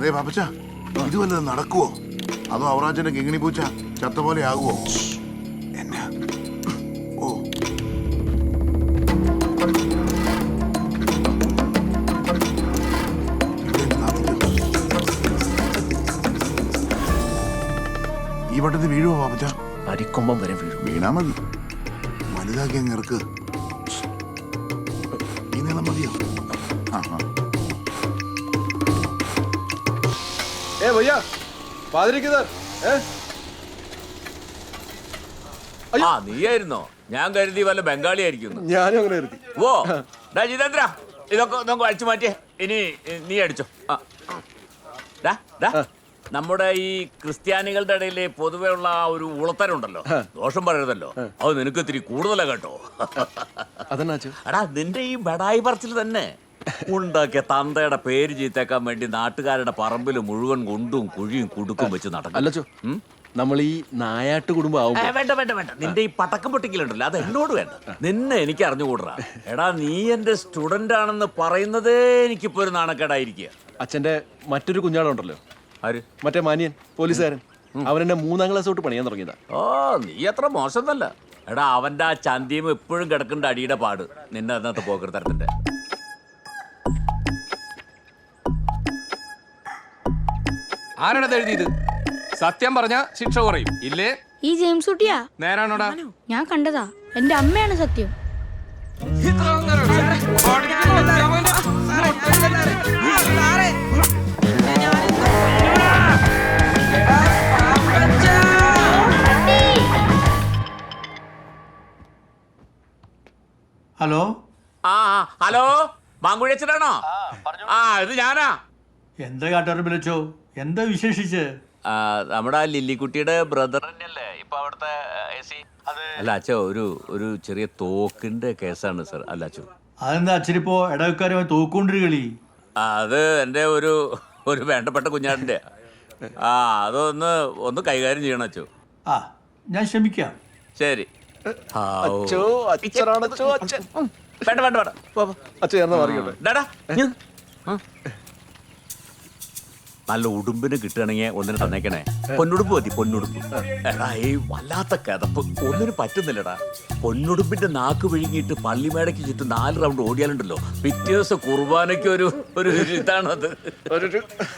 അതെ പാപ്പച്ച ഇത് വല്ലതും നടക്കുവോ? അതോ അവറാച്ചന്റെ കിങ്ങിണി പൂച്ച ചത്ത പോലെ ആകുവോ? എന്നാ? ഓ. ഈ വട്ടത്തിൽ വീഴുവോ പാപ്പച്ച? അരിക്കൊമ്പം വരെ വീഴും. വീണാ മതി. വലുതാക്കി അങ്ങ് ഇറക്ക്. ഏ ഏ? ആ നീയായിരുന്നോ? ഞാൻ കരുതി വല്ല ബംഗാളി ആയിരിക്കുന്നു ഞാനും അങ്ങനെ കരുതി. ഓ ഡാ ജിതേന്ദ്ര ഇതൊക്കെ നമുക്ക് അടിച്ചു മാറ്റിയേ. ഇനി നീ അടിച്ചോ. ആ. ഡാ, ഡാ, നമ്മുടെ ഈ ക്രിസ്ത്യാനികളുടെ ഇടയിൽ പൊതുവെ ഉള്ള ആ ഒരു ഉളത്തരുണ്ടല്ലോ. ദോഷം പറയരുതല്ലോ. അത് നിനക്ക് ഇത്തിരി കൂടുതലാ കേട്ടോ. അതെന്നാച്ചു എടാ നിന്റെ ഈ ബടായി പറച്ചിൽ തന്നെ ഉണ്ടാക്കിയ തന്തയുടെ പേര് ചീത്തേക്കാൻ വേണ്ടി നാട്ടുകാരുടെ പറമ്പിൽ മുഴുവൻ കൊണ്ടും കുഴിയും കുടുക്കും വെച്ച് നടക്കും. അല്ലച്ചോ നമ്മൾ ഈ നായാട്ട് കുടുംബം ഏ, വേണ്ട വേണ്ട വേണ്ട. നിന്റെ ഈ പടക്കം പൊട്ടിക്കലുണ്ടല്ലോ അത് എന്നോട് വേണ്ട. നിന്നെ എനിക്ക് അറിഞ്ഞുകൂടാ. എടാ നീ എന്റെ സ്റ്റുഡന്റ് ആണെന്ന് പറയുന്നതേ എനിക്കിപ്പോ ഒരു നാണക്കേടായിരിക്കുക. അച്ഛന്റെ മറ്റൊരു കുഞ്ഞാളുണ്ടല്ലോ. ആര്? മറ്റേ മാനിയൻ പോലീസുകാരൻ. അവൻ എന്നെ മൂന്നാം ക്ലാസ് തൊട്ട് പണിയാൻ തുടങ്ങിയതാ. ഓ നീ അത്ര മോശമൊന്നല്ല എടാ അവന്റെ ആ ചന്തിയും എപ്പോഴും കിടക്കേണ്ട അടിയുടെ പാട്. നിന്നെ അതിനകത്ത് പോക്കൃത്തരത്തിന്റെ ആരാണത് എഴുതിയത്? സത്യം പറഞ്ഞ ശിക്ഷ കുറയും. ഇല്ലേ? ഈ ജെയിംസ് കുട്ടിയാ? നേരാണോടാ? ഞാൻ കണ്ടതാ. എന്റെ അമ്മയാണ് സത്യം. ഹലോ? ആ ഹലോ? മാങ്കുഴച്ചനാണോ ആ ഇത് ഞാനാ. എന്താ കാട്ടാറ് വിളിച്ചോ? എന്താ വിശേഷിച്ച്? നമ്മടെ ആ ലില്ലിക്കുട്ടിയുടെ ബ്രദർ തന്നെയല്ലേ? ഇപ്പൊ അവിടുത്തെ അല്ല അച്ഛോ ഒരു ഒരു ചെറിയ തോക്കിന്റെ കേസാണ് സർ. അല്ല അച്ഛോ. അതെന്താ അച്ഛനിപ്പോ ഇടവക്കാരുമായി തോക്കുകൊണ്ടൊരു കളി അത് എന്റെ ഒരു ഒരു വേണ്ടപ്പെട്ട കുഞ്ഞാടിന്റെ. ആ അതൊന്ന് ഒന്ന് കൈകാര്യം ചെയ്യണം അച്ഛോ. ആ ഞാൻ ശ്രമിക്കാം. ശരി. അച്ഛോ അച്ഛൻ. വേണ്ട വേണ്ട വേണ്ട. പോ, പോ. അച്ഛൻ മാറിയോട്ടെ ഡാടാ. നല്ല ഉടുമ്പിന് കിട്ടുകയാണെങ്കിൽ ഒന്നിന് തന്നേക്കണേ. പൊന്നുടുപ്പ് മതി പൊന്നുടുപ്പ്. എടാ ഈ വല്ലാത്ത കിതപ്പ്. ഒന്നിനും പറ്റുന്നില്ലടാ. പൊന്നുടുപ്പിന്റെ നാക്ക് വിഴുങ്ങിയിട്ട് പള്ളിമേടയ്ക്ക് ചുറ്റും നാല് റൗണ്ട് ഓടിയാലുണ്ടല്ലോ. പിറ്റേ ദിവസം കുർബാനയ്ക്ക് ഒരു ഒരു ഇതാണത്.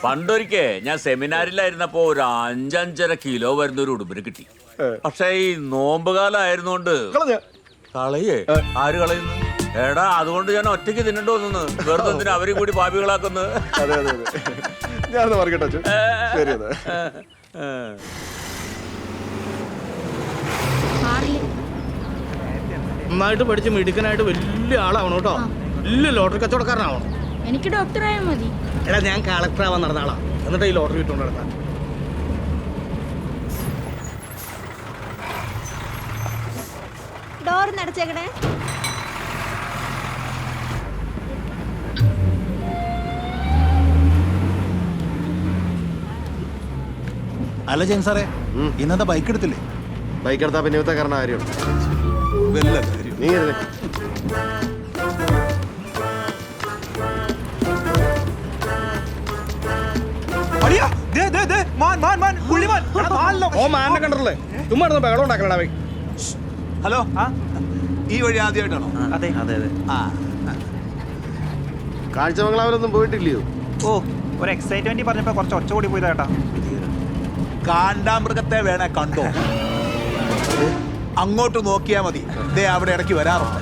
പണ്ടൊരിക്കേ ഞാൻ സെമിനാറിലായിരുന്നപ്പോ ഒരു അഞ്ചഞ്ചര കിലോ വരുന്ന ഒരു ഉടുമ്പിന് കിട്ടി. പക്ഷേ ഈ നോമ്പ് കാലം ആയിരുന്നോണ്ട് കളയേ ആര് കളയുന്നു? എടാ അതുകൊണ്ട് ഞാൻ ഒറ്റയ്ക്ക് തിന്നിട്ട് വന്നു വെറുതെ അവരും കൂടി അതെ. ഞാനെന്നാ മാറിക്കട്ടെ അച്ഛൻ. ശരി അതെ നന്നായിട്ട് പഠിച്ച് മിടുക്കനായിട്ട് വലിയ ആളാവണം കേട്ടോ. വലിയ ലോട്ടറി കച്ചവടക്കാരനാവണം. എനിക്ക് ഡോക്ടറായാൽ മതി. എടാ ഞാൻ കളക്ടർ ആവാൻ നടന്ന ആളാ. എന്നിട്ട് ഈ ലോട്ടറി ഇട്ടുകൊണ്ട് നടത്താൻ ഡോർ നടച്ചേക്കണേ. അല്ല ജെയിൻ സാറേ ഇന്നത്തെ ബൈക്ക് എടുത്തില്ലേ? ബൈക്ക് എടുത്താ പിന്നെ ഇവത്തെ കാരണം ആരും നീ ഇരുന്നേ. ഓ മാനെ കണ്ടല്ലേ ബഹളം ബൈ ഹലോ ഈ വഴി ആദ്യമായിട്ടാണോ? അതെ അതെ അതെ. കാഴ്ചമംഗലാവിലൊന്നും പോയിട്ടില്ലയോ? ഓ ഒരു എക്സൈറ്റ്മെന്റ് പറഞ്ഞപ്പോ കുറച്ച് ഒച്ച കൂടി പോയതാ ചേട്ടാ കാണ്ടാമൃഗത്തെ വേണേ കണ്ടോ? അങ്ങോട്ട് നോക്കിയാ മതി. ദേ അവിടെ ഇടയ്ക്ക് വരാറുണ്ട്.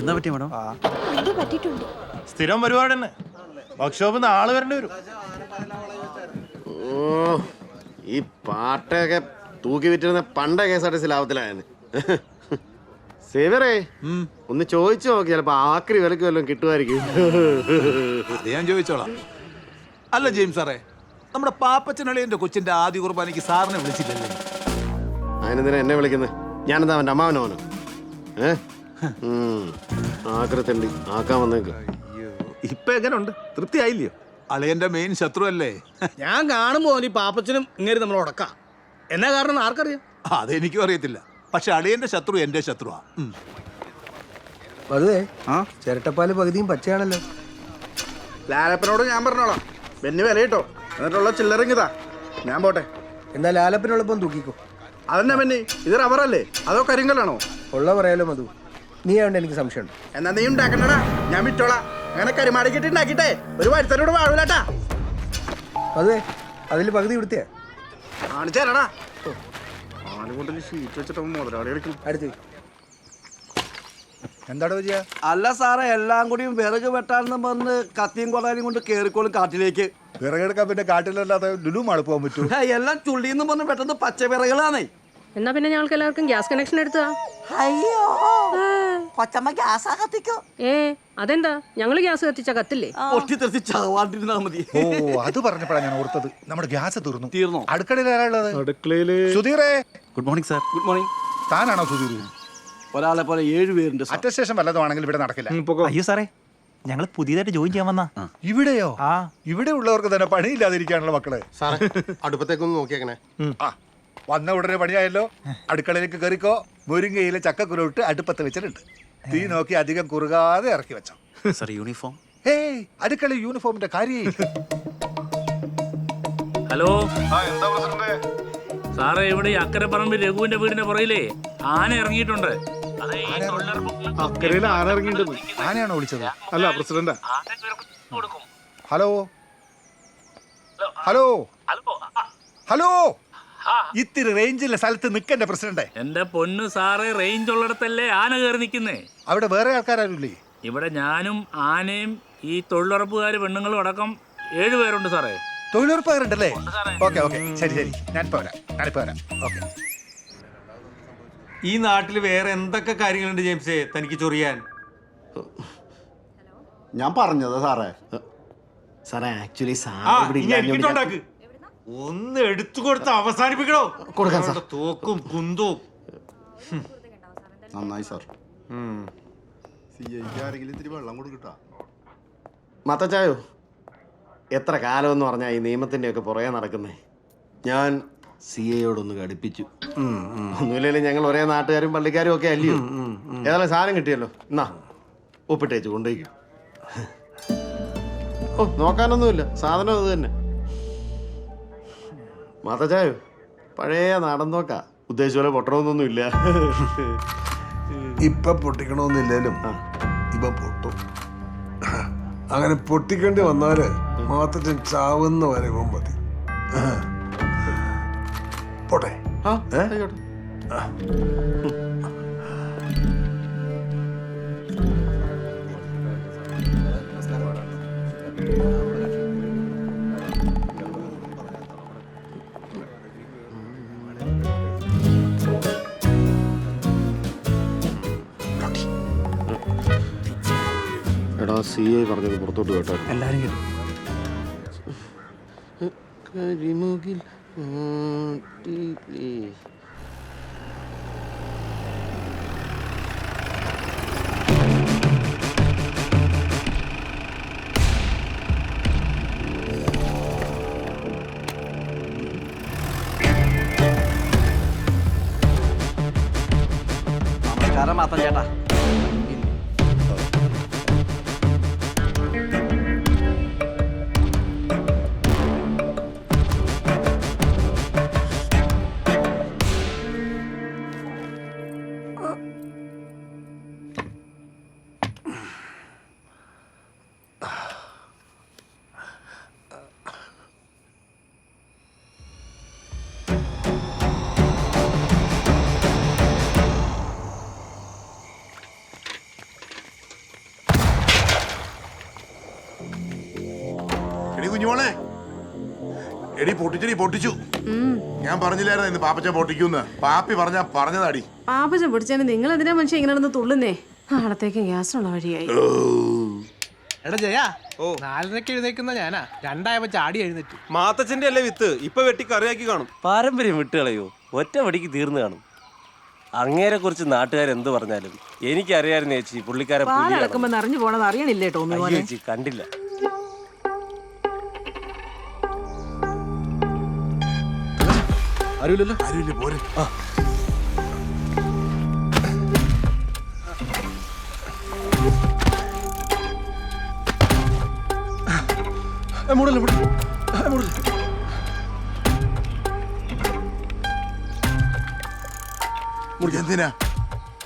എന്താ പറ്റിയ മാഡം? സ്ഥിരം പരിപാടി തന്നെ. വർക്ക്ഷോപ്പിൽ ആൾ വരേണ്ടി വരും. ഓ ഈ പാട്ടൊക്കെ തൂക്കി വിറ്റിരുന്ന പണ്ട K S R T C ലാഭത്തിലായെന്ന്. സേവറേ ഒന്ന് ചോദിച്ചു നോക്കി ചിലപ്പോ ആക്രി വിലക്ക് വല്ലതും കിട്ടുമായിരിക്കും. അത് ഞാൻ ചോദിച്ചോളാം. അല്ല ജെയിംസ് സാറേ നമ്മുടെ പാപ്പച്ചനളിയന്റെ കൊച്ചിന്റെ ആദ്യ കുർബാനയ്ക്ക് സാറിനെ വിളിച്ചില്ലല്ലേ? അതിനെന്തിനാ എന്നെ വിളിക്കുന്നത് ഞാനെന്താ അവന്റെ അമ്മാവനോനോ ഏ. ആക്രത്തണ്ടി ആക്കാൻ വന്നേക്ക്. ഇപ്പൊ എങ്ങനെയുണ്ട് തൃപ്തിയായില്ലയോ? അളിയന്റെ മെയിൻ ശത്രു അല്ലേ ഞാൻ കാണുമ്പോ ഈ പാപ്പച്ചനും ഇങ്ങനെ നമ്മൾ ഉടക്കാം. എന്നാ കാരണം ആർക്കറിയാം? അതെനിക്കും അറിയത്തില്ല. പക്ഷെ അളിയന്റെ ശത്രു എന്റെ ശത്രുവാ. പതുവേ ആ? ചിരട്ടപ്പാൽ പകുതിയും പച്ചയാണല്ലോ. ലാലപ്പനോട് ഞാൻ പറഞ്ഞോളാം. ബെന്നി വില കിട്ടോ എന്നിട്ടുള്ള ചില്ലറിങ്ങിതാ ഞാൻ പോട്ടെ. എന്നാ ലാലപ്പനോടൊപ്പം തൂക്കിക്കോ. അതന്നെ ബെന്നി ഇത് റബ്ബറല്ലേ? അതോ കരിങ്കല്ലാണോ? ഉള്ള പറയാലോ മധു. നീ ആവണ്ട എനിക്ക് സംശയമുണ്ട്. എന്നാ നീ ഉണ്ടാക്കണ്ടടാ. ഞാൻ വിറ്റോളാം. അങ്ങനെ കരിമാടിക്കിട്ട് ഉണ്ടാക്കിട്ടെ ഒരു വരുത്തനോട് വാഴൂലട്ടാ. അതെ അതിൽ പകുതി ഇവിടുത്തെ കാണിച്ചേരടാ ഷീറ്റ് വെച്ചിട്ട് മുതലാളി കളിക്കും അടുത്ത്. എന്താടോ വിജയ? അല്ല സാറേ എല്ലാം കൂടിയും വിറക് വെട്ടാനെന്ന് പറഞ്ഞ് കത്തിയും കൊള്ളാനും കൊണ്ട് കേറിക്കോളും കാട്ടിലേക്ക്. വിറകെടുക്കാൻ പിന്നെ കാട്ടിലല്ലാതെ ലുലു മാൾ പോകാൻ പറ്റൂ എല്ലാം ചുള്ളിന്ന് പറഞ്ഞ് പെട്ടെന്ന് പച്ച വിറകളാണേ എന്നാ പിന്നെ ഞങ്ങൾക്ക് എല്ലാവർക്കും ഗ്യാസ് കണക്ഷൻ എടുത്താ അയ്യോ. കൊച്ചമ്മ ഗ്യാസാ കത്തിക്കോ. ഏ അതെന്താ? ഞങ്ങൾ ഗ്യാസ് കത്തിച്ച കത്തില്ലേ? ചാവാണ്ടിരുന്നാ മതി. ഓ അത് പറഞ്ഞപ്പോഴാണ് ഞാൻ ഓർത്തത്. നമ്മുടെ ഗ്യാസ് തീർന്നു. തീർന്നോ? അടുക്കളയിൽ ആരാളുള്ളത് അടുക്കളയിൽ സുധീറേ. Good morning sir good morning താനാണോ Sudheer ഒരാളെ പോലെ ഏഴ് പേരുണ്ട് സാർ അറ്റസ്റ്റേഷൻ വല്ലതുമാണെങ്കിൽ ഇവിടെ നടക്കില്ല. അയ്യോ സാറേ ഞങ്ങൾ പുതിയതായിട്ട് ജോയിൻ ചെയ്യാൻ വന്നാ. ഇവിടെയോ? ആ. ഇവിടെ ഉള്ളവർക്ക് തന്നെ പണിയില്ലാതിരിക്കാനുള്ള മക്കളെ. സാറേ അടുപ്പത്തേക്കൊന്ന് നോക്കിയേക്കണേ. ആ. വന്ന ഉടനെ പണിയായല്ലോ. അടുക്കളയിലേക്ക് കയറിക്കോ മുരിങ്ങയിലെ ചക്കക്കുരുട്ട് അടുപ്പത്ത് വെച്ചിട്ടുണ്ട്. തീ നോക്കി അധികം കുറുകാതെ ഇറക്കി വെച്ചോ. സാർ യൂണിഫോം ഏയ് അടുക്കള യൂണിഫോമിന്റെ കാര്യം ഹലോ. സാറേ ഇവിടെ ഈ അക്കരപ്പറമ്പ് രഘുവിന്റെ വീടിന്റെ പുറയിലേ ആന ഇറങ്ങിയിട്ടുണ്ട്. അത് ഈ തൊഴിലുറപ്പ് അക്കരയിൽ ആന ഇറങ്ങിയിട്ടുണ്ട്. ആനയാണോ വിളിച്ചത്? അല്ല പ്രസിഡന്റ്. ഹലോ. Hello hello. ഇത്തിരി റേഞ്ചിലെ സ്ഥലത്ത് നിൽക്കണ്ട പ്രസിഡന്റ് എന്റെ പൊന്ന് സാറ് റേഞ്ച് ഉള്ളിടത്തല്ലേ ആന കയറി നിൽക്കുന്നേ? അവിടെ വേറെ ആൾക്കാരല്ലേ ഇവിടെ ഞാനും ആനയും ഈ തൊഴിലുറപ്പുകാർ പെണ്ണുങ്ങളും അടക്കം ഏഴുപേരുണ്ട് സാറേ. തൊഴിലുറപ്പുകാരുണ്ടല്ലേ? Okay okay. ശരി ശരി. ഞാൻ പോരാ. ഞാനിപ്പോ വരാം ഓക്കെ. ഈ നാട്ടിൽ വേറെ എന്തൊക്കെ കാര്യങ്ങളുണ്ട് ജെയിംസേ? തനിക്ക് ചൊറിയാൻ. ഞാൻ പറഞ്ഞതാ സാറേ. സാറേ ആക്ച്വലി ആ സാർ ഇവിടെ ഇനി ഇല്ലാഞ്ഞോണ്ട് ഞാൻ- എനിക്കിട്ടുണ്ടാക്ക് ഒന്ന് എടുത്തു കൊടുത്ത് അവസാനിപ്പിക്കണോ? കൊടുക്കാൻ സാർ. തോക്കും കുന്തവും. നന്നായി സാർ. മത്തച്ചായോ എത്ര കാലമെന്ന് പറഞ്ഞാൽ ഈ നിയമത്തിന്റെ ഒക്കെ പുറകെ നടക്കുന്നേ? ഞാൻ സി എയോടൊന്ന് ഘടിപ്പിച്ചു ഒന്നുമില്ലെങ്കിലും ഞങ്ങൾ ഒരേ നാട്ടുകാരും പള്ളിക്കാരും ഒക്കെ അല്ലയോ? ഏതായാലും സാധനം കിട്ടിയല്ലോ. എന്നാ ഒപ്പിട്ടേച്ച് കൊണ്ടുപോയിക്കും. ഓ നോക്കാനൊന്നുമില്ല. സാധനം അത് തന്നെ. മാത്തച്ചായോ പഴയ നാടൻ നോക്ക ഉദ്ദേശിച്ച പോലെ പൊട്ടണമെന്നൊന്നും ഇല്ല. ഇപ്പൊ പൊട്ടിക്കണമെന്നില്ലേലും ഇപ്പൊ പൊട്ടും. അങ്ങനെ പൊട്ടിക്കേണ്ടി വന്നാൽ മാത്രം ചാവുന്ന വരെ മതി. പോട്ടെ. ആ ആയിക്കോട്ടെ. സി ഐ പറഞ്ഞത് പുറത്തോട്ട് കേട്ടോ. എല്ലാരും കേട്ടു. കരിമുകിൽ കുഞ്ഞുമോളെ എടി പൊട്ടിച്ചടി പൊട്ടിച്ചു. ഞാൻ പറഞ്ഞില്ലായിരുന്നു ഇന്ന് പാപ്പച്ച പൊട്ടിക്കൂന്ന്? പാപ്പി പറഞ്ഞ പറഞ്ഞതാടി. പാപ്പച്ചൻ പിടിച്ചാൽ നിങ്ങൾ എന്തിനാ മനുഷ്യൻ ഇങ്ങനെ നടന്ന് തുള്ളുന്നേ? നാളത്തേക്ക് ഉള്ള വഴിയായി. എടാ ജയാ ഓ. നാലരക്ക് എഴുന്നേക്കുന്ന ഞാനാ. രണ്ടായപ്പോ ചാടി എഴുന്നേറ്റ്. മാത്തച്ഛന്റെ അല്ലേ വിത്ത്? ഇപ്പൊ വെട്ടി കറിയാക്കി കാണും. പാരമ്പര്യം വിട്ടുകളയോ ഒറ്റ വടിക്ക് തീർന്നു കാണും. അങ്ങേരെ കുറിച്ച് നാട്ടുകാർ എന്ത് പറഞ്ഞാലും എനിക്കറിയായിരുന്നു ചേച്ചി പുള്ളിക്കാരെ പാലളക്കുമ്പോ നിറഞ്ഞു ആരുമില്ലല്ലോ? ആരുമില്ല പോരെ. ആ.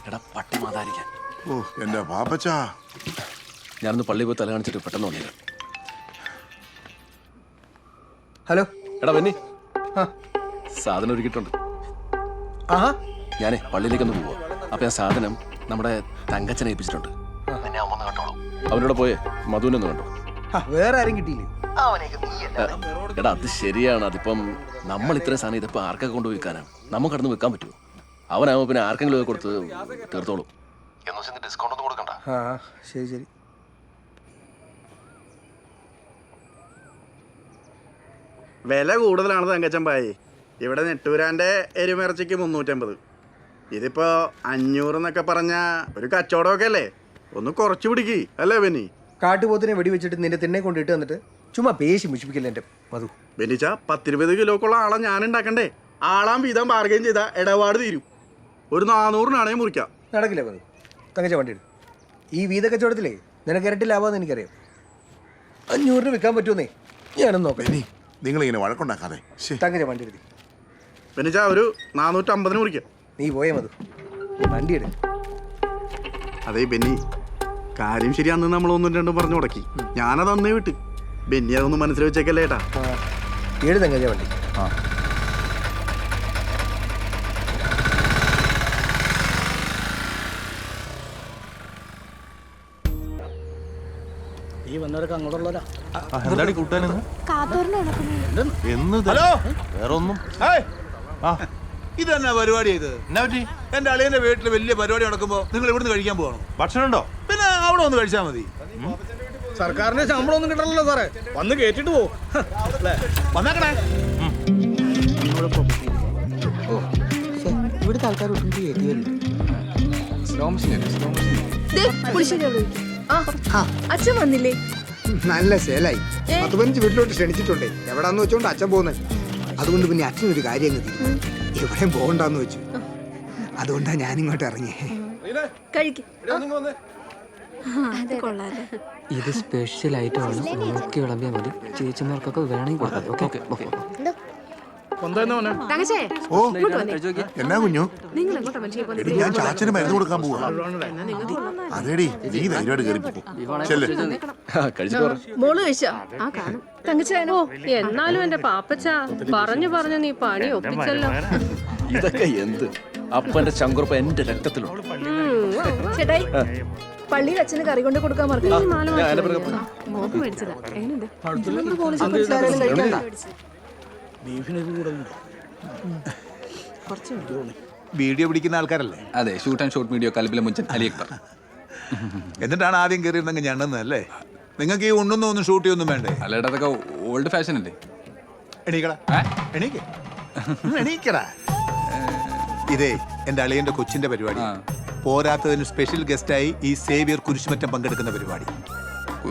എടാ ഓ ഞാനൊന്ന് പള്ളി പോയി തല കാണിച്ചിട്ട് പെട്ടെന്ന് വന്നില്ല ഹലോ. എടാ ബെന്നി. ആ. സാധനം ഒരുക്കിയിട്ടുണ്ട്. ആ ഞാനേ പള്ളിയിലേക്കൊന്ന് പോവാ. അപ്പൊ ഞാൻ സാധനം നമ്മുടെ തങ്കച്ചനെ ഏൽപ്പിച്ചിട്ടുണ്ട്. അവനോട് പോയേ മധുവിനെ ഒന്ന് കണ്ടു? ഹാ, വേറെ ആരും കിട്ടിയില്ലേ? എടാ അത് ശരിയാണ്. അതിപ്പം നമ്മൾ ഇത്രയും സാധനം ഇതിപ്പോ ആർക്കൊക്കെ കൊണ്ട് വിൽക്കാനാണ് നമുക്ക് കടന്ന് വെക്കാൻ പറ്റുമോ അവനാവുമ്പോ പിന്നെ ആർക്കെങ്കിലും ഒക്കെ കൊടുത്ത് തീർത്തോളും. ഡിസ്കൗണ്ട് ഒന്നും കൊടുക്കണ്ട. ആ ശരി ശരി. വില കൂടുതലാണ് തങ്കച്ചമ്പായി? ഇവിടെ നെട്ടൂരാന്റെ എരുമിറച്ചിക്ക് മുന്നൂറ്റമ്പത്. ഇതിപ്പോൾ അഞ്ഞൂറ് എന്നൊക്കെ പറഞ്ഞ ഒരു കച്ചവടമൊക്കെ അല്ലേ? ഒന്ന് കുറച്ച് പിടിക്ക് അല്ലേ ബെന്നി? കാട്ടുപോത്തിനെ വെടിവെച്ചിട്ട് നിന്റെ തിന്നെ കൊണ്ടിട്ട് വന്നിട്ട് ചുമ്മാ പേശി മുഷിപ്പിക്കില്ല എന്റെ മധു ബെന്നിച്ച പത്തിരുപത് കിലോക്കുള്ള ആളെ ഞാൻ ഉണ്ടാക്കണ്ടേ? ആളാം വീതം ബാർഗൈൻ ചെയ്ത ഇടപാട് തീരും. ഒരു നാനൂറിനാണേ മുറിക്കാം. നടക്കില്ല മധു തങ്ങച്ച വണ്ടി ഈ വീത കച്ചവടത്തിലേ നിനക്ക് ഇരട്ടി ലാഭമെന്ന് എനിക്കറിയാം. അഞ്ഞൂറിന് വിൽക്കാൻ പറ്റുമെന്നേ ഞാനൊന്നും നോക്കാം. ബെന്നി നിങ്ങളിങ്ങനെ വഴക്കുണ്ടാക്കാതെ. തങ്ങച്ച വണ്ടി എടുത്തി ബെന്നിച്ച ഒരു നാനൂറ്റമ്പതിന് കുറിക്കാം നീ പോയേ മധു വണ്ടി എടു അതെ ബെന്നി കാര്യം ശരിയാണെന്ന് അന്ന് നമ്മൾ ഒന്നും രണ്ടും പറഞ്ഞു മുടക്കി. ഞാനത് അന്നേ വിട്ട്. ബെന്നി അതൊന്നും മനസ്സിൽ വെച്ചേക്കല്ലേ ഏട്ടാ? ആ ഏഴ് തങ്കച്ച വണ്ടി? എന്താടി കൂട്ടാനെന്ന് ഹലോ? വേറെ ഒന്നും ഇത് തന്നെ പരിപാടി ഇത്? എന്നാ പറ്റി? എന്റെ അളിയന്റെ വീട്ടിൽ വലിയ പരിപാടി നടക്കുമ്പോ നിങ്ങൾ ഇവിടുന്ന് കഴിക്കാൻ പോകണം? ഭക്ഷണം ഉണ്ടോ പിന്നെ അവിടെ ഒന്ന് കഴിച്ചാൽ മതി. സർക്കാരിന്റെ ശമ്പളം ഒന്നും കിട്ടണല്ലോ സാറേ. വന്ന് കേട്ടിട്ട് പോ വന്നേക്കണേ. ഇവിടുത്തെ ആൾക്കാർ ഒട്ടും കയറ്റി വരുന്നു അച്ഛൻ വന്നില്ലേ? നല്ല സേലായി. പത്ത് പതിനഞ്ച് വീട്ടിലോട്ട് ക്ഷണിച്ചിട്ടുണ്ടേ. എവിടാന്ന് വെച്ചോണ്ട് അച്ഛൻ പോകുന്നത് അതുകൊണ്ട് പിന്നെ അച്ഛൻ ഒരു കാര്യം അങ്ങ് തീരുമാനിച്ചു. എവിടെയും പോകണ്ടെന്ന് വെച്ചു. അതുകൊണ്ടാ ഞാനിങ്ങോട്ട് ഇറങ്ങി കഴിക്ക്. ഇത് സ്പെഷ്യൽ ആയിട്ട് വേണം. നോക്കി വിളമ്പിയാൽ മതി. ചേച്ചിമാർക്കൊക്കെ വേണമെങ്കിൽ കൊടുക്കാം. ഓക്കെ ഓക്കെ തങ്കച്ചേ ഓ. എന്നാ കുഞ്ഞു? നിങ്ങൾ എങ്ങോട്ടാ എടി ഞാൻ ചാച്ചന് മരുന്ന് കൊടുക്കാൻ പോവാ. അതേടി നീ ധൈര്യമായിട്ട് കയറി. ചെല്ല്. മോൾ കഴിച്ചോ? ആ കാണും. തങ്കച്ചേനോ എന്നാലും എന്റെ പാപ്പച്ച പറഞ്ഞു പറഞ്ഞു നീ പണി ഒപ്പിച്ചല്ലോ. ഇതൊക്കെ എന്ത്? അപ്പന്റെ ചങ്കുറപ്പ് എന്റെ രക്തത്തിലുണ്ട്. ചേട്ടായി പള്ളിയിൽ അച്ഛന് കറി കൊണ്ട് കൊടുക്കാൻ മറക്കാം ഞാൻ മേടിച്ചതാ. പിറകെ വീഡിയോ പിടിക്കുന്ന ആൾക്കാരല്ലേ? അതെ ഷൂട്ട് ആൻഡ് ഷോർട്ട് വീഡിയോ കലബിലെ മുഞ്ചൻ അലി അക്ബർ. എന്നിട്ടാണ് ആദ്യം കയറിയിരുന്നെങ്കിൽ ഞണ്ണുന്നതല്ലേ നിങ്ങൾക്ക് ഈ ഉണ്ണൊന്നും ഒന്നും ഷൂട്ട് ചെയ്യൊന്നും വേണ്ടേ? അല്ലേടാ അതൊക്കെ ഓൾഡ് ഫാഷൻ അല്ലേ? എണീക്കടാ. എണീക്ക്. ഉം, എണീക്കടാ. ഇതേ എന്റെ അളിയന്റെ കൊച്ചിന്റെ പരിപാടി. പോരാത്തതിന് സ്പെഷ്യൽ ഗസ്റ്റായി ഈ സേവിയർ കുരിശുമറ്റം പങ്കെടുക്കുന്ന പരിപാടി.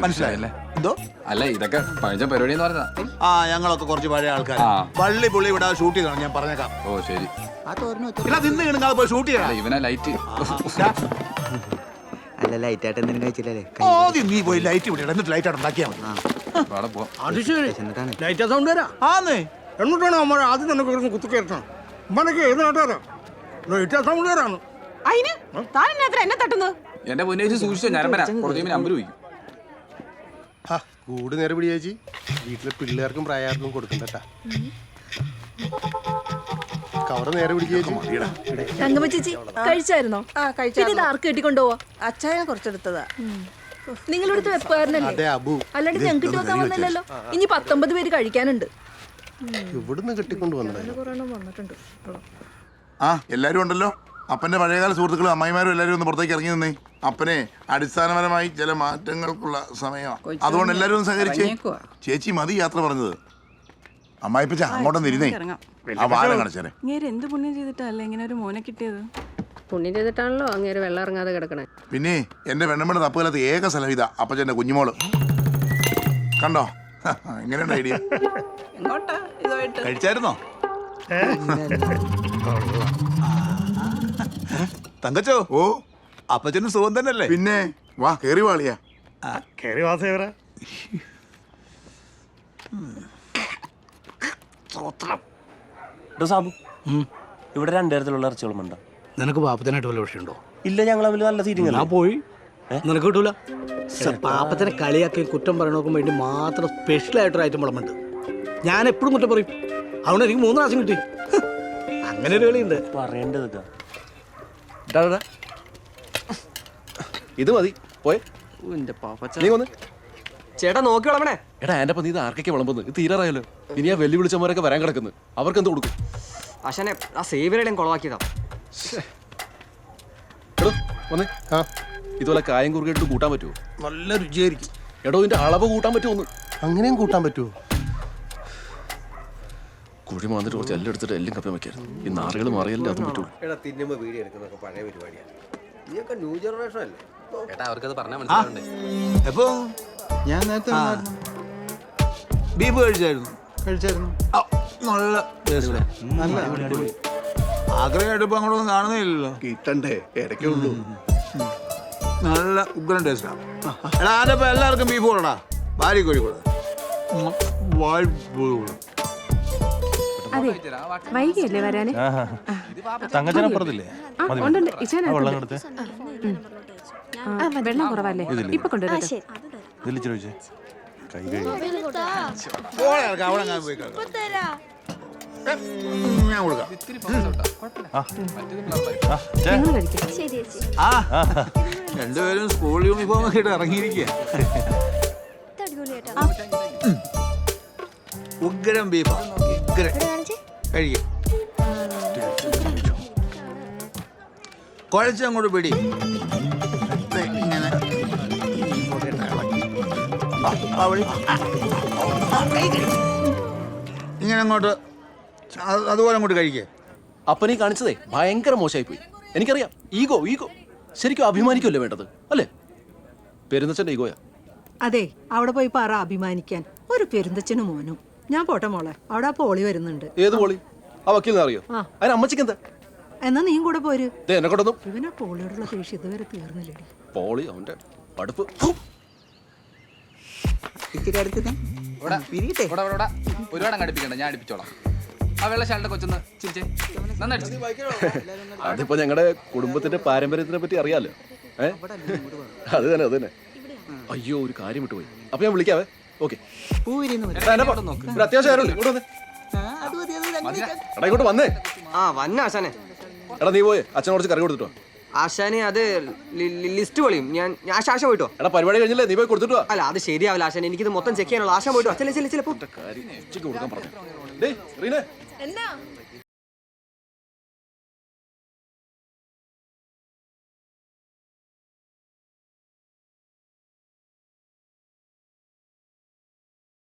മനസ്സിലായല്ലേ? എന്തോ? അല്ല ഇതൊക്കെ പഴഞ്ച പരിപാടി എന്ന് പറഞ്ഞതാ. ആ ഞങ്ങളൊക്കെ കുറച്ച് പഴയ ആൾക്കാർ ആ. പള്ളി പുള്ളി ഇവിടെ ഷൂട്ട് ചെയ്തതാണ് ഞാൻ പറഞ്ഞേക്കാം. ഓ ശരി. ഇല്ല നിന്ന് കിണങ്ങാതെ പോയി ഷൂട്ട് അല്ല ചെയ്യണം ഇവനാ ലൈറ്റ്. അല്ല ലൈറ്റ് ആയിട്ട് എന്തെങ്കിലും കഴിച്ചില്ലല്ലേ? ആദ്യം നീ പോയി ലൈറ്റ് വിടണം എന്നിട്ട് ലൈറ്റ് അവിടെ ഉണ്ടാക്കിയാൽ മതി. അവിടെ പോവാം അത് ശരി. ലൈറ്റ് സൗണ്ട് വരാ? ആന്നേ. എന്നിട്ടാണ് നമ്മൾ ആദ്യം തന്നെ കുറച്ച് കുത്തി കയറ്റണം. ഏത് നാട്ടുകാരാ? ലൈറ്റ് സൗണ്ട് വരാണ് താൻ എന്നാ എന്നെ തട്ടുന്നത്? എന്റെ പൊന്നേച്ച് സൂക്ഷിച്ചോ? ഞാൻ വരാം. കുറച്ച് കഴിയുമ്പോൾ നമ്പർ ചോദിക്കും കൂട് നേരെ പിടി ചേച്ചി. വീട്ടിലെ പിള്ളേർക്കും പ്രായാർക്കും കൊടുക്കണ്ടട്ടാ കവറ് നേരെ പിടിക്കുക ചേച്ചി. കഴിച്ചായിരുന്നോ? ആ കഴിച്ചു ആർക്ക് കെട്ടിക്കൊണ്ടുപോവാ? അച്ചായ കുറച്ചെടുത്തതാ. അതെ അബു. അല്ലാണ്ട് ഞങ്ങൾക്ക് വെക്കാൻ വന്നില്ലല്ലോ ഇനി പത്തൊമ്പത് പേര് കഴിക്കാനുണ്ട്. ഇവിടുന്ന് കെട്ടിക്കൊണ്ട് വന്നിട്ടുണ്ട്. ആ എല്ലാരും ഉണ്ടല്ലോ? അപ്പന്റെ പഴയകാല സുഹൃത്തുക്കളും അമ്മായിമാരും എല്ലാവരും ഒന്ന് പുറത്തേക്ക് ഇറങ്ങി നിന്നേ. അപ്പനെ അടിസ്ഥാനപരമായി ചില മാറ്റങ്ങൾക്കുള്ള സമയമാണ് അതുകൊണ്ട് എല്ലാവരും ഒന്ന് സഹകരിച്ചേ. ചേച്ചി മതി യാത്ര പറഞ്ഞത്. അമ്മായിപ്പച്ച അങ്ങോട്ടൊന്ന് ഇരുന്നേ. ആ വാഴ കാണിച്ചേരെ. എന്ത് പുണ്യം ചെയ്തിട്ടല്ലേ ഇങ്ങനെ ഒരു മോനെ കിട്ടിയത്? പുണ്യം ചെയ്തിട്ടാണല്ലോ അങ്ങേര് വെള്ളം ഇറങ്ങാതെ കിടക്കണേ. പിന്നെ എന്റെ വെണ്ണമ്മയുടെ തപ്പുകാലത്ത് ഏക സ്ഥലം ഇതാ അപ്പച്ചന്റെ കുഞ്ഞുമോൾ. കണ്ടോ? എങ്ങനെയുണ്ട് ഐഡിയ? കഴിച്ചായിരുന്നോ? തങ്കച്ചോ? ഓ. അപ്പച്ചനും സുഖം തന്നെയല്ലേ? പിന്നെ വാ കേറി വാളിയാ. കേറി വാസേവരാ സാബു. ഇവിടെ രണ്ടുതരത്തിലുള്ള ഇറച്ചികളുമുണ്ടോ നിനക്ക് പാപ്പത്തിനായിട്ട് വല്ല വിഷയമുണ്ടോ? ഇല്ല ഞങ്ങൾ തമ്മിൽ നല്ല തീരുമാനം ഞാൻ പോയി. നിനക്ക് കിട്ടൂല? പാപ്പത്തിനെ കളിയാക്കി കുറ്റം പറയണോക്കും വേണ്ടി മാത്രം സ്പെഷ്യൽ ആയിട്ടൊരു ഐറ്റം വിളമ്പുണ്ട് ഞാൻ എപ്പോഴും കുറ്റം പറയും. അതുകൊണ്ട് എനിക്ക് മൂന്ന് പ്രാവശ്യം കിട്ടി. അങ്ങനെ ഒരു കളിയുണ്ട്. പറയേണ്ടത് ഇത് മതി പോയെ. നീ വന്ന്. ചേട്ടാ നോക്കി വിളമ്പണേ എടാ എന്റെ നീ ഇത് ആർക്കൊക്കെ വിളമ്പുന്നു? ഇത് തീരാറായല്ലോ. ഇനി ആ വെല്ലു വിളിച്ചവരൊക്കെ വരാൻ കിടക്കുന്നു. അവർക്ക് എന്ത് കൊടുക്കും? ആശാനെ ആ സേവിയറുടെയും കുളവാക്കിയതാ. എടോ വന്നേ. ആ. ഇതുപോലെ കായം കുറുകിട്ട് കൂട്ടാൻ പറ്റുമോ നല്ല രുചിയായിരിക്കും. എടോ ഇതിന്റെ അളവ് കൂട്ടാൻ പറ്റുമോ അങ്ങനെയും കൂട്ടാൻ പറ്റുമോ കുഴി മാന്നിട്ട് കുറച്ച് എല്ലാം എടുത്തിട്ട് എല്ലാം കപ്പി വെക്കായിരുന്നു. ഈ നാറുകൾ മാറിയല്ലേ അതും പറ്റുള്ളൂ. എടാ തിന്നുമ്പോ വീഡിയോ എടുക്കുന്നൊക്കെ പഴയ പരിപാടിയാണ്. നീയൊക്കെ ന്യൂ ജനറേഷൻ അല്ലേ? ഏട്ടാ അവർക്കത് പറഞ്ഞാൽ മനസ്സിലാവണ്ടേ? അപ്പോ ഞാൻ നേരത്തെ ബീഫ് കഴിച്ചായിരുന്നു. കഴിച്ചായിരുന്നു. നല്ല. നല്ല ആഗ്രഹമായിട്ട് ഇപ്പൊ അങ്ങോട്ടൊന്നും കാണുന്നില്ലല്ലോ കിട്ടണ്ടേ? ഇടയ്ക്കേ ഉള്ളൂ നല്ല ഉഗ്രൻ ടേസ്റ്റാണ് എടാ ആരപ്പോ എല്ലാവർക്കും ബീഫ് കൊടുടാ. ഭാര്യ കോഴി കൊടു. അതെ. വൈകിയല്ലേ വരാന്? തങ്കച്ചനപ്പുറത്തില്ലേ. വെള്ളം കുറവല്ലേ? ഇപ്പൊ കൊണ്ടുവരട്ടെ ഇതിൽ ചോദിച്ചേ കൈ ഞാൻ കിടക്കാം. രണ്ടുപേരും സ്കൂൾ യൂണിഫോം ഒക്കെ ഇട്ട് ഇറങ്ങിയിരിക്കുക ഉഗ്രം ബീഫാ. ഉഗ്രം. കഴിക്കും കുഴച്ചങ്ങോട്ട് പിടി. ഇങ്ങനെ. ഇങ്ങനെ അങ്ങോട്ട്. അതുപോലെ അങ്ങോട്ട് കഴിക്കേ. അപ്പനീ കാണിച്ചതേ ഭയങ്കര മോശമായി പോയി എനിക്കറിയാം. Ego ego. ശരിക്കും അഭിമാനിക്കുമല്ലേ വേണ്ടത് അല്ലേ? പെരുന്നച്ചന്റെ ഈഗോയാ. അതെ അവിടെ പോയി പറ അഭിമാനിക്കാൻ. ഒരു പെരുന്തച്ഛനും മോനും. ഞാൻ പോട്ടെ മോളെ അവിടെ പോളി വരുന്നുണ്ട്. ഏത് പോളി? ആ വക്കീലിനെ അറിയോ? അതിന് അമ്മച്ചിക്ക് എന്താ? എന്നാ നീയും കൂടെ പോര്. ദേ എന്നെ കൊണ്ടൊന്നും. ഇവനാ പോളിയോടുള്ള ശേഷി ഇതുവരെ തീർന്നില്ലടി. പോളി അവന്റെ പടുപ്പ് ഇവിടെ ഇവിടെ ഒരുപാട് അടുപ്പിക്കണ്ട ഞാൻ അടുപ്പിച്ചോളാം. ആ വെള്ള ശാലിന്റെ കൊച്ചൊന്ന് ചിരിച്ചേ. നന്നായിട്ട് അതിപ്പോ ഞങ്ങളുടെ കുടുംബത്തിന്റെ പാരമ്പര്യത്തിനെ പറ്റി അറിയാലോ? ഏ? അത് തന്നെ അത് തന്നെ. അയ്യോ ഒരു കാര്യം വിട്ടുപോയി. അപ്പൊ ഞാൻ വിളിക്കാവേ. ഓക്കെ. ഒരു അത്യാവശ്യം ആരുണ്ട്? ഇങ്ങോട്ട് വന്നേ. എടാ ഇങ്ങോട്ട് വന്നേ. ആ വന്ന ആശാനെ. എടാ നീ പോയി. അച്ഛൻ കുറച്ച് കറി കൊടുത്തിട്ടോ ആശാനെ അത് ലിസ്റ്റ് പൊളിയും. ഞാൻ ഞാൻ ആശ പോയിട്ടോ എടാ പരിപാടി കഴിഞ്ഞില്ലേ? നീ പോയി കൊടുത്തിട്ടോ അല്ല അത് ശരിയാവില്ല ആശാൻ എനിക്കിത് മൊത്തം ചെക്ക് ചെയ്യാനുള്ള. ആശാൻ പോയിട്ടോ അച്ഛൻ ചെല്ലേ ചെല്ലേ പോ. കാര്യം ഉച്ചയ്ക്ക് കൊടുക്കാൻ പറഞ്ഞു. റീനെ.